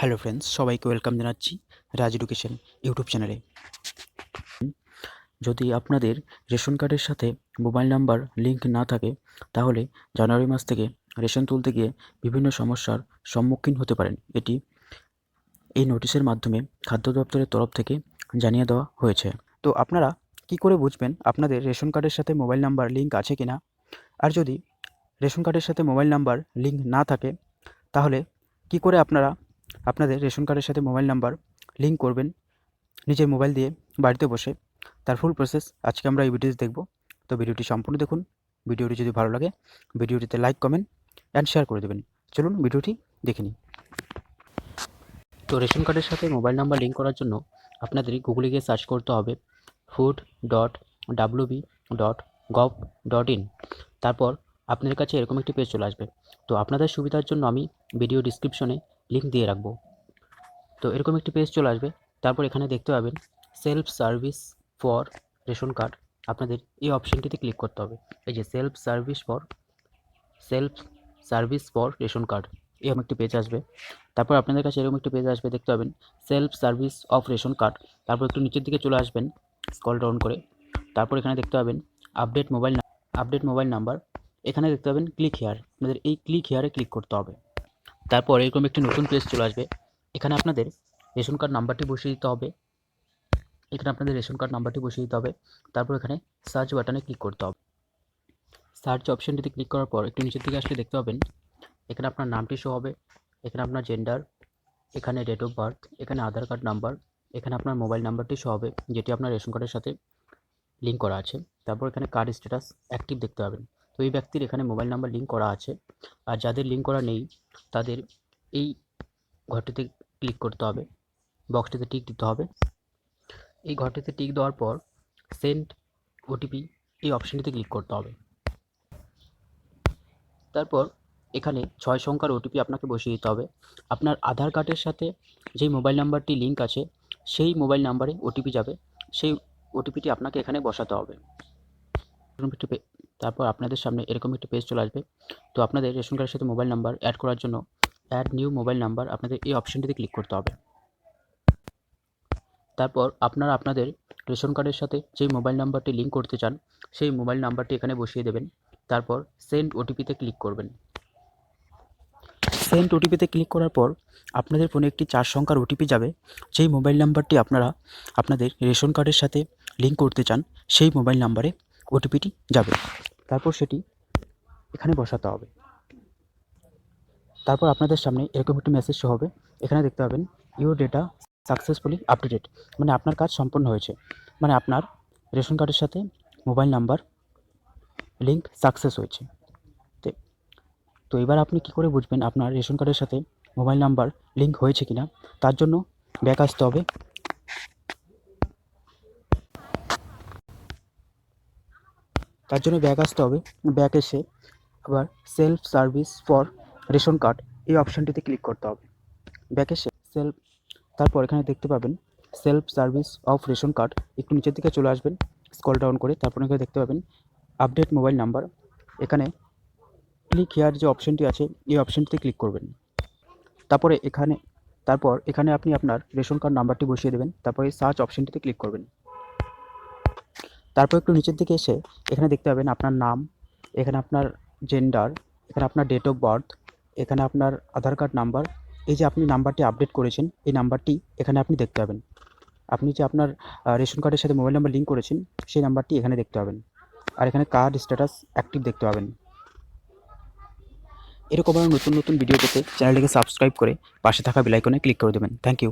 Hello friends সবাইকে welcome জানাচ্ছি রাজ education YouTube চ্যানেলে যদি আপনাদের রেশন কার্ডের সাথে মোবাইল নাম্বার লিঙ্ক না থাকে, তাহলে জানুয়ারি মাস থেকে রেশন তুলতে গিয়ে বিভিন্ন সমস্যার সম্মুখীন হতে পারেন। এটি এই নোটিশের মাধ্যমে খাদ্য দপ্তরের তরফ থেকে জানিয়ে দেওয়া হয়েছে। তো আপনারা কি করে বুঝবেন আপনাদের রেশন কার্ডের সাথে মোবাইল নাম্বার লিঙ্ক আছে কি না আর যদি রেশন কার্ডের সাথে মোবাইল নাম্বার লিঙ্ক না থাকে, তাহলে কি করে আপনারা আপনাদের রেশন কার্ডের সাথে মোবাইল নাম্বার লিঙ্ক করবেন নিজের মোবাইল দিয়ে বাড়িতে বসে। তার ফুল প্রসেস আজকে আমরা এই ভিডিওতে দেখব। তো ভিডিওটি সম্পূর্ণ দেখুন। ভিডিওটি যদি ভালো লাগে, ভিডিওটিতে লাইক কমেন্ট অ্যান্ড শেয়ার করে দেবেন। চলুন ভিডিওটি দেখে নিই। তো রেশন কার্ডের সাথে মোবাইল নাম্বার লিঙ্ক করার জন্য আপনাদের গুগলে গিয়ে সার্চ করতে হবে food dot WB dot gov dot in তারপর আপনাদের কাছে এরকম একটি পেজ চলে আসবে। তো আপনাদের সুবিধার জন্য আমি ভিডিও ডিসক্রিপশনে লিঙ্ক দিয়ে রাখব। তো এরকম একটি পেজ চলে আসবে। তারপর এখানে দেখতে পাবেন self service for ration card আপনাদের এই অপশানটিতে ক্লিক করতে হবে। এই যে self service for self service for ration card এরকম একটি পেজ আসবে। তারপর আপনাদের কাছে এরকম একটি পেজ আসবে, দেখতে পাবেন self service of ration card তারপর একটু নিচের দিকে চলে আসবেন স্কল ডাউন করে। তারপর এখানে দেখতে পাবেন update mobile update mobile number এখানে দেখতে পাবেন ক্লিক হেয়ার আপনাদের এই ক্লিক হেয়ারে ক্লিক করতে হবে। তারপর এরকম একটি নতুন পেজ চলে আসবে। এখানে আপনাদের রেশন কার্ড নাম্বারটি বসিয়ে দিতে হবে। এখানে আপনাদের রেশন কার্ড নাম্বারটি বসিয়ে দিতে হবে। তারপর এখানে সার্চ বাটনে ক্লিক করতে হবে। সার্চ অপশানটিতে ক্লিক করার পর একটু নিচের দিকে আসলে দেখতে পাবেন। এখানে আপনার নামটি শো হবে। এখানে আপনার জেন্ডার এখানে ডেট অফ বার্থ এখানে আধার কার্ড নাম্বার এখানে আপনার মোবাইল নাম্বারটি শো হবে, যেটি আপনার রেশন কার্ডের সাথে লিঙ্ক করা আছে। তারপর এখানে কার্ড স্ট্যাটাস অ্যাক্টিভ দেখতে পাবেন। এই ব্যক্তির এখানে মোবাইল নাম্বার লিঙ্ক করা আছে। আর যাদের লিঙ্ক করা নেই, তাদের এই ঘরটিতে ক্লিক করতে হবে। বক্সটিতে টিক দিতে হবে। এই ঘরটিতে টিক দেওয়ার পর সেন্ড ওটিপি এই অপশানটিতে ক্লিক করতে হবে। তারপর এখানে ছয় সংখ্যার ওটিপি আপনাকে বসিয়ে দিতে হবে। আপনার আধার কার্ডের সাথে যেই মোবাইল নাম্বারটি লিঙ্ক আছে, সেই মোবাইল নাম্বারে ওটিপি যাবে। সেই ওটিপিটি আপনাকে এখানে বসাতে হবে। তারপর আপনাদের সামনে এরকম একটি পেজ চলে আসবে। তো আপনাদের রেশন কার্ডের সাথে মোবাইল নাম্বার অ্যাড করার জন্য অ্যাড নিউ মোবাইল নাম্বার আপনাদের এই অপশানটিতে ক্লিক করতে হবে। তারপর আপনারা আপনাদের রেশন কার্ডের সাথে যেই মোবাইল নাম্বারটি লিঙ্ক করতে চান, সেই মোবাইল নাম্বারটি এখানে বসিয়ে দেবেন। তারপর সেন্ড ওটিপিতে ক্লিক করবেন। সেন্ড ওটিপিতে ক্লিক করার পর আপনাদের ফোনে একটি চার সংখ্যার ওটিপি যাবে। যেই মোবাইল নাম্বারটি আপনারা আপনাদের রেশন কার্ডের সাথে লিঙ্ক করতে চান, সেই মোবাইল নাম্বারে ওটিপিটি যাবে। তারপর সেটি এখানে বসাতে হবে। তারপর আপনাদের সামনে এরকম একটি মেসেজ শো হবে। এখানে দেখতে পাবেন ইউর ডেটা সাকসেসফুলি আপডেটেড মানে আপনার কাজ সম্পন্ন হয়েছে। মানে আপনার রেশন কার্ডের সাথে মোবাইল নাম্বার লিঙ্ক সাকসেস হয়েছে। তো এবার আপনি কি করে বুঝবেন আপনার রেশন কার্ডের সাথে মোবাইল নাম্বার লিঙ্ক হয়েছে কিনা? তার জন্য ব্যাক আসতে হবে। তার জন্য ব্যাক আসতে হবে। ব্যাক এসে আবার self service for ration card এই অপশানটিতে ক্লিক করতে হবে। ব্যাক এসে সেলফ তারপর এখানে দেখতে পাবেন self service of ration card একটু নিচের দিকে চলে আসবেন স্কল ডাউন করে তারপর এখানে দেখতে পাবেন আপডেট মোবাইল নাম্বার এখানে ক্লিক হেয়ার যে অপশানটি আছে, এই অপশানটিতে ক্লিক করবেন। তারপরে এখানে, তারপর এখানে আপনি আপনার রেশন কার্ড নাম্বারটি বসিয়ে দেবেন। তারপরে সার্চ অপশানটিতে ক্লিক করবেন। তারপর একটু নিচের দিকে এসে এখানে দেখতে পাবেন আপনার নাম, এখানে আপনার জেন্ডার এখানে আপনার ডেট অফ বার্থ এখানে আপনার আধার কার্ড নাম্বার এই যে আপনি নাম্বারটি আপডেট করেছেন, এই নাম্বারটি এখানে আপনি দেখতে পাবেন। আপনি যে আপনার রেশন কার্ডের সাথে মোবাইল নাম্বার লিঙ্ক করেছেন, সেই নাম্বারটি এখানে দেখতে পাবেন। আর এখানে কার্ড স্ট্যাটাস অ্যাক্টিভ দেখতে পাবেন। এরকম আরও নতুন নতুন ভিডিও পেতে চ্যানেলটিকে সাবস্ক্রাইব করে পাশে থাকা বেলাইকনে ক্লিক করে দেবেন। Thank you